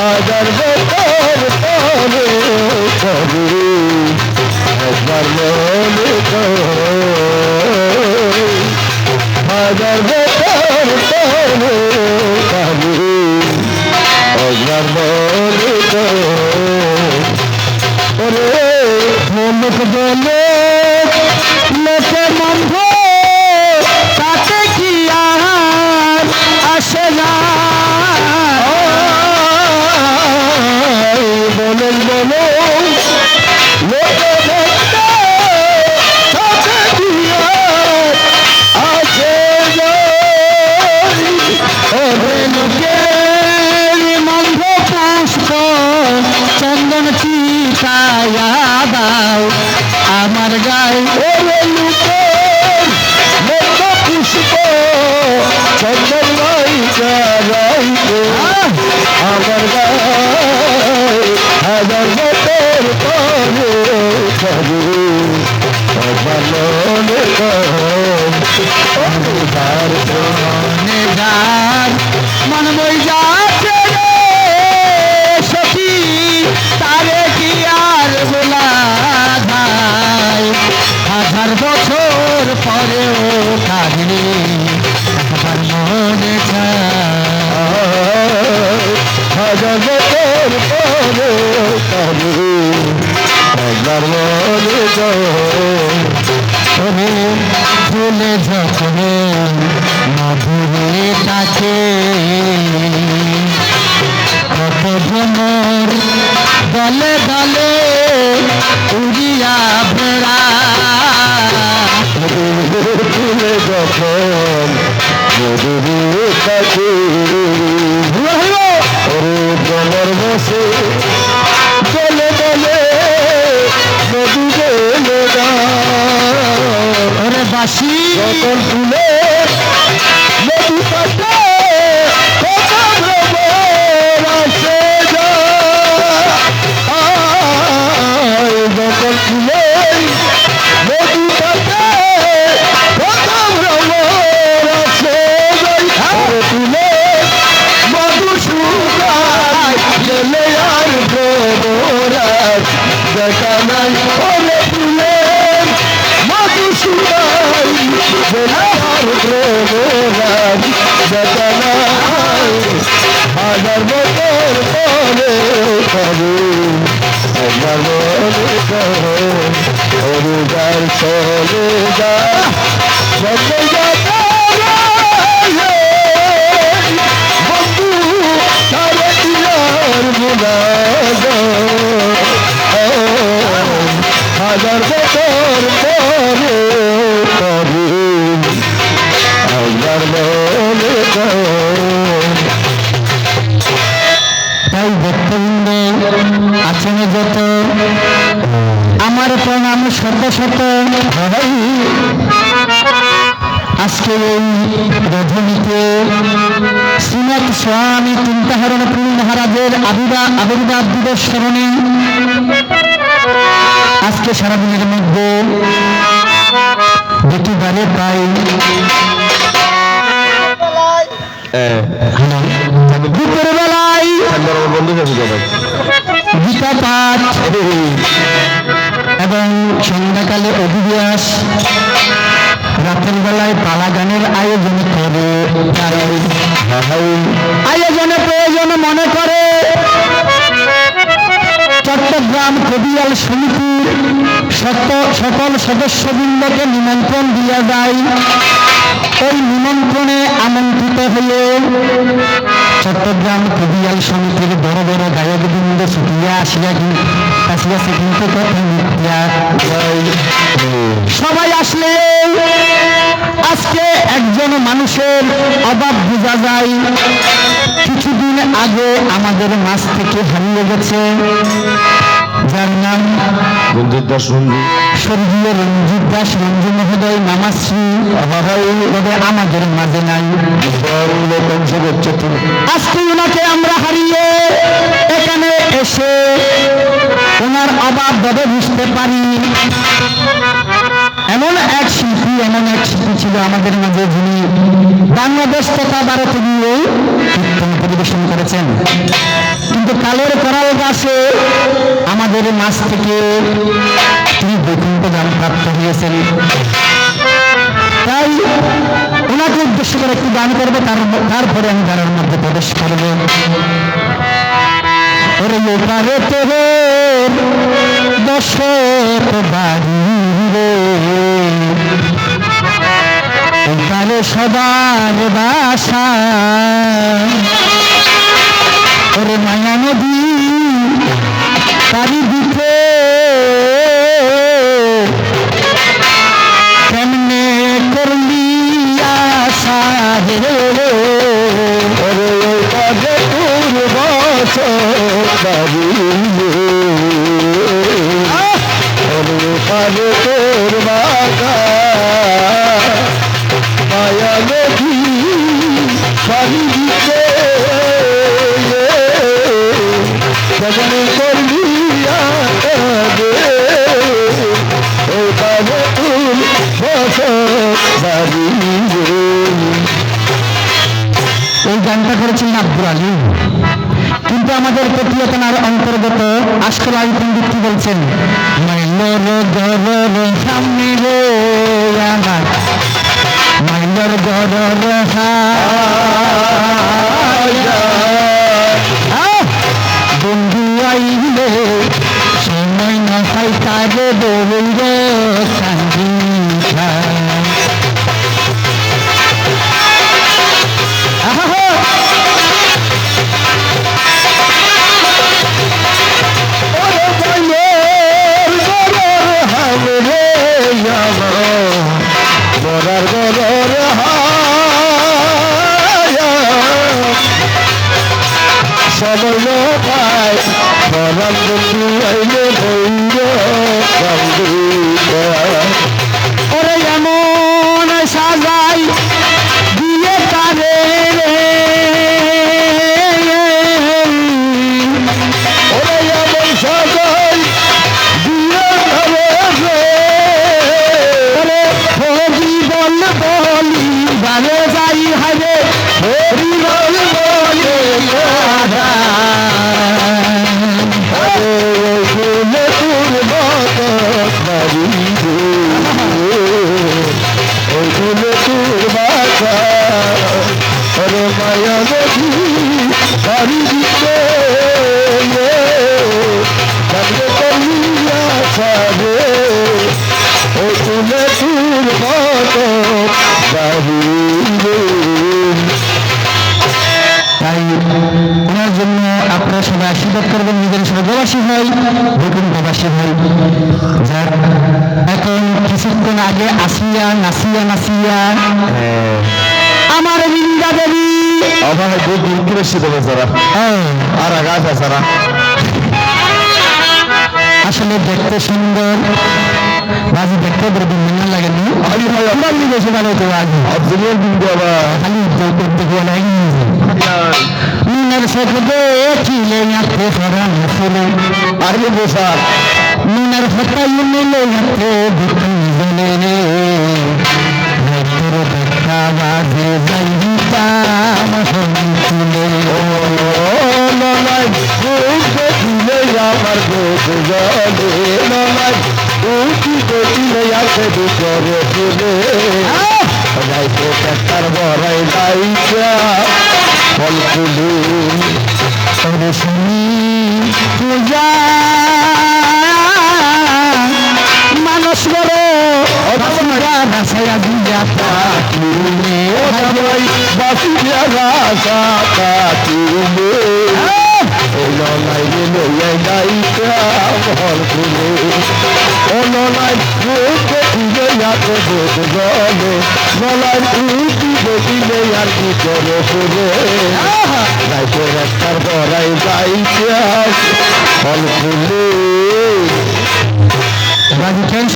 Hader ve tar tarı tarı Hader ve tarı Hader ve tar tarı tarı Hader ve tarı Oley Oley no তুমি ভুলে যখন মধুরে কাছে কত ভ্রমর দলে দলে উড়িয়া বেড়া ভুলে যখন মধুরে ওরে ভ্রমর বসে বাসি ফুলে নদী তাই ভক্তবৃন্দ, আছেন যত। আমার প্রণাম শত শত। আজকে এই রজনীতে শ্রীনাথ স্বামী চিন্তাহরণ পুরী মহারাজের আবির্ভাব আবির্ভাব দিবস স্মরণে আজকে সারাদিনের মধ্যে দুটিবারে প্রায় দুপুর বেলায় গীতা পাঠ এবং সন্ধ্যাকালে অভিবাস রাতের বেলায় পালা গানের আয়োজন করে আয়োজনে প্রয়োজন মনে করে, চট্টগ্রাম কবিয়াল সমিতির সকল সদস্যবৃন্দকে নিমন্ত্রণ দিয়া যায়। ওই নিমন্ত্রণে আমন্ত্রিত হয়ে চট্টগ্রাম কবিয়াল সমিতির বড় বড় গায়কবৃন্দ ছুটিয়া আসিয়া কিন্তু আসিয়াছে কিন্তু কথা মিথ্যা সবাই আসলে আজকে একজন মানুষের অভাব বোঝা যায়। কিছুদিন আগে আমাদের মাছ থেকে হারিয়ে গেছে। যার নাম রঞ্জিত দাস রঞ্জিত স্বর্গীয় রঞ্জিত দাস রঞ্জু মহোদয় নামাশ্রী তবে আমাদের মাঝে নাই। আজকে ওনাকে আমরা হারিয়ে এখানে এসে ওনার অভাব ভাবে বুঝতে পারি। এমন এক শিল্পী এমন এক শিল্পী ছিল আমাদের মাঝে যিনি বাংলাদেশ তথা ভারতে গিয়ে কীর্তন পরিবেশন করেছেন। কিন্তু কালের করাল গাছে আমাদের মাছ থেকে তিনি বৈকুণ্ঠ গান প্রাপ্ত হয়েছেন। তাই ওনাকে উদ্দেশ্য করে একটি দান করব, তার তারপরে আমি গানের মধ্যে প্রবেশ করব। ওরে ওপারে তোর রে। ওপারে সবার বাসা। ওরে মায়া নদী তারি দিতে কেমনে করলি আশা রে ওরে তোর বছর my Lord, Lord, Lord, বারে যাই হারে হরি বল বলে রাধা। আরে নিজের স্বর্গবাসী হয় বৈকুণ্ঠবাসী হয়। যার এখন কিছুক্ষণ আগে আসিয়া নাসিয়া নাসিয়া আমার বৃন্দা দেবী। আমার দুধ বেশি দেবে সারা হ্যাঁ, আর আগাছ সারা আসলে দেখতে সুন্দর। বাজি দেখতে বড় মনে লাগেনি আমি ভাই আমার বেশি ভালো তো আগে আব্দুলের দিন বাবা খালি দেখতে গিয়ে লাগি নুনের সাথে দেখিলে হাতে ফরান ফুলে আরে বসার নুনের ফটাই মিলে হাতে বিক্রি জলে রে তোর দেখা বাজে যাইতাম তুলে নলাই বুক দেখিলে আমার বুক জলে নলাই উঠি দেখিলে আছে দুপুরে ফুলে রাইতে টাকার বড়াই লাইকা ফল ফুলে শুনি পূজা মানুষ বড় ভাষায় দিয়া পাখিলে বাসিয়া কাটিলে আছে বুক জলে নলাই উঠি দেখিলে আর কি করে ফুলে রাইতে রাস্তার বড়াই যাইতে ফল ফুলে।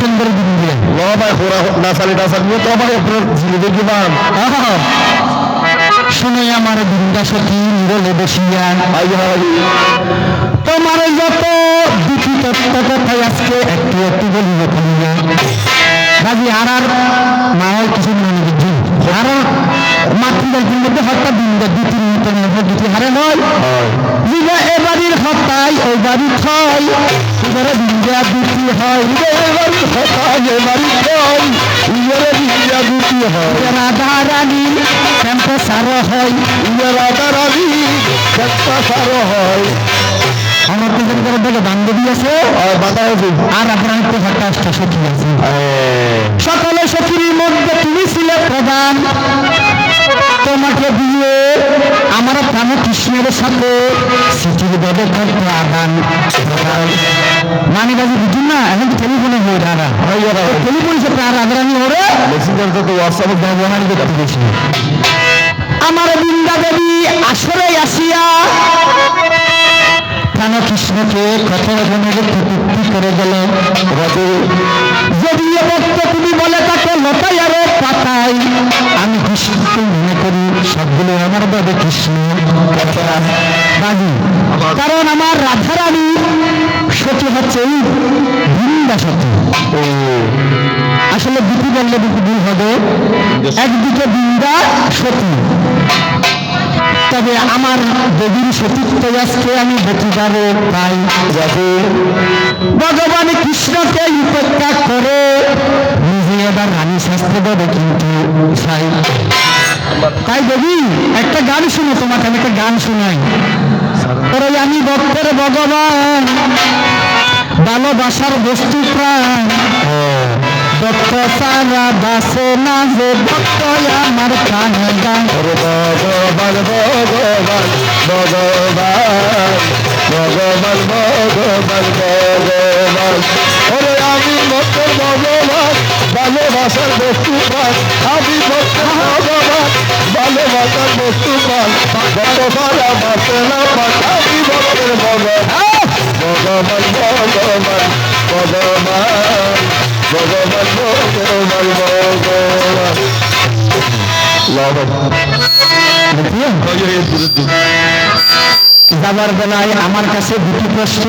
সুন্দর দিন দিলেন লবাই খোরা নাসালি টাসালি তো ভাই আপনার জিলিপি দিবান শুনে আমার বৃন্দা সখী নিরলে বসিয়া। ভাই তোমার যত দুঃখী তত্ত্ব কথাই আজকে একটু একটু বলিব কলিয়া রাজি আর আর মায়ের কিছু মনে বুদ্ধি আর মাতৃজাতির মধ্যে হত্যা বৃন্দা দ্বিতীয় দ্বিতীয় হারে নয়। জীবা এবারের হতাই ওই বাড়ি ছয়। এবারে বিন্দা দুটি হয়। এবার হতায় বাড়ি কম ইয়ের বিদ্যা দুটি হয়। রাধা রানী ক্যাম্পাস আরও হয়। আদার আলি একটা সারো হয়। আমার দেখে বান্ধবী আছে? আর আপনার তো সাতাশটা সখী আছে। সকলে সখীর মধ্যে তুমি ছিলে প্রধান। তোমাকে দিয়ে আমার প্রাণ কৃষ্ণের সাথে সিটির বদে করতে আদান মানে বাজি বুঝুন না এখন তো টেলিফোনে হয়ে দাঁড়া টেলিফোন সে তার আদরানি ওরে মেসেঞ্জার তো হোয়াটসঅ্যাপে ব্যবহার করতে বেশি আমার বৃন্দা দেবী আসরে আসিয়া প্রাণ কৃষ্ণকে কত রকমের প্রতিক্রি করে গেল। যদি তুমি বলে তাকে লতাই আরও পাতাই আমি কৃষ্ণকে মনে করি সবগুলো আমার বাদে কৃষ্ণ। বাজি কারণ আমার রাধারানী সতী হচ্ছে এই বৃন্দা সতী আসলে দুটি বললে দুটি ভুল হবে। একদিকে বৃন্দা সতী তবে আমার দেবীর সতীত্ব আজকে আমি দেখিবারে পাই রাতে ভগবান কৃষ্ণকে উপেক্ষা করে নিজে এবার রানী শাস্ত্রে দেবে কিন্তু চাই তাই দেবী, একটা গান শুনো তোমাকে, আমি একটা গান শোনাই। আমি ভক্তের ভগবান, ভালোবাসার বস্তু প্রাণ। ভক্ত সারা বাসে না যে ভক্ত আমার প্রাণ গান ওরে ভগবান ভগবান ভগবান ভগবান ভগবান ভগবান ওরে আমি ভক্ত ভগবান ভালোবাসার বস্তু পান আমি ভক্ত ভগবান ভালোবাসার বস্তু পান ভক্ত সারা বাসে না পান আমি ভক্তের ভগবান ভগবান ভগবান ভগবান ভগবান ভগবান ভগবান লাভ যাবার বেলায় আমার কাছে দুটি প্রশ্ন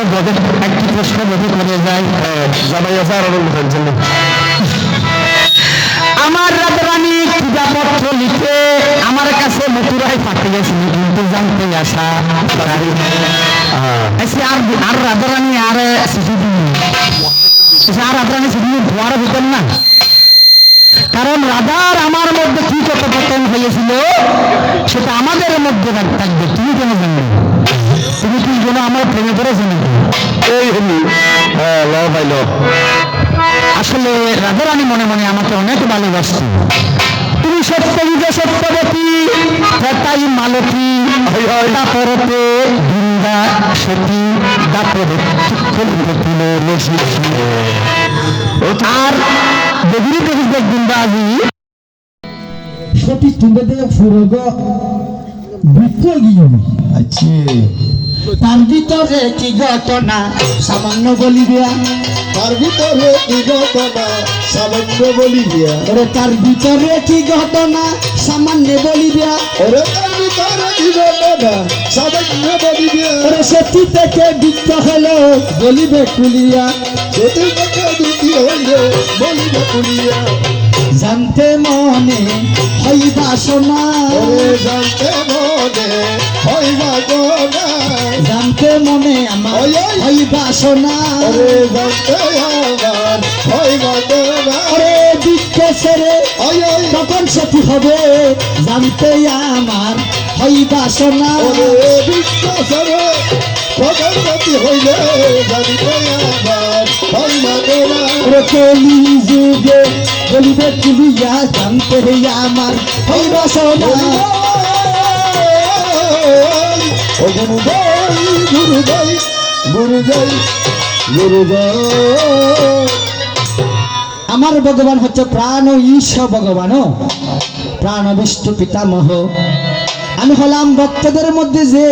একটি প্রশ্ন বোধ করে যায়। আর অনেক জন্য। আমার রাধারানী পূজাপত্র লিখে আমার কাছে মথুরায় পাঠিয়েছিল কিন্তু জানতে আসা আর আর রাধারানী আর শিশু দিন এসে আর রাধারানী শিশু দিন ধোয়ার ভিতর না। কারণ রাধার আমার মধ্যে কি কথোপকথন হয়েছিল সেটা আমাদের মধ্যে থাকবে। তুমি কেন জানবে তুমি কি যেন আমার প্রেমে পড়েছো নাকি? এই হলি হ্যাঁ ল ভাই ল আসলে রাধারানী মনে মনে আমাকে অনেক ভালোবাসত তুমি সত্যযুগে সত্যবতী তাই মালতী তাপরতে বৃন্দা সতী আর দেবী দেবী দেখবেন সতী তুলে দেখ ফুরগ বৃক্ষ গিয়ে আচ্ছা। তার ভিতরে কি ঘটনা? সামান্য বলিবিয়া তার ভিতরে কি ঘটনা? সামান্য বলিয়া ওরে তার ভিতরে কি ঘটনা? সামান্য বলিবিয়া ওরে তার ভিতরে কি ঘটনা? সামান্য বলিয়া ওরে সতী থেকে বৃক্ষ হলো বলিবে কুলিয়া। যদি দেখে দুটি হইলে বলিবে পুলিয়া জানতে মনে হই বাসনা ওরে জানতে মনে হইবা জানতে মনে আমার ওই, ওই। বাসনা। জানতে আমার হইবা গোনা ওরে বৃক্ষ ছেড়ে ওই ওই। কখন সতী হবে জানতে আমার হই বাসনা। হইলে জানিতে আমার গোনা ওরে কলি যুগে বলিবে তুলিয়া জানতে আমার হই বাসনা। গুরু জয় গুরু জয় গুরু আমার ভগবান হচ্ছে প্রাণ ঈশ্বর ভগবান। প্রাণ বিষ্ণু পিতামহ। আমি হলাম ভক্তদের মধ্যে যে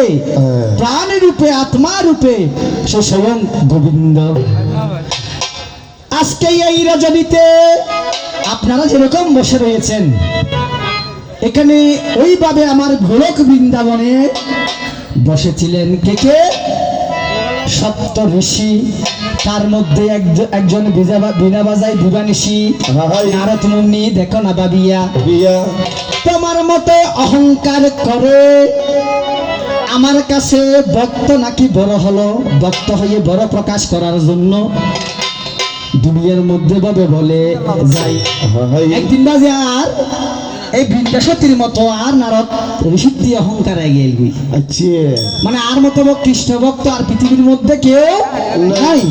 প্রাণ রূপে আত্মা রূপে সে স্বয়ং গোবিন্দ। আজকে এই রজনীতে আপনারা যেরকম বসে রয়েছেন এখানে ওইভাবে আমার গোলক বৃন্দাবনে বসেছিলেন কে কে? সপ্ত ঋষি। তার মধ্যে একজন বীণা বাজায় দিবানিশি নারদ মুনি দেখো না বাবিয়া। তোমার মতো অহংকার করে আমার কাছে ভক্ত নাকি বড় হলো? ভক্ত হয়ে বড় প্রকাশ করার জন্য দুনিয়ার মধ্যে ভাবে বলে যাই। একদিন বাজে আর এই বৃন্দাসতির মতো আর নারদ সিদ্ধি অহংকার গই আচ্ছা। মানে আর মতো কৃষ্ণ ভক্ত আর পৃথিবীর মধ্যে কেউ নাই।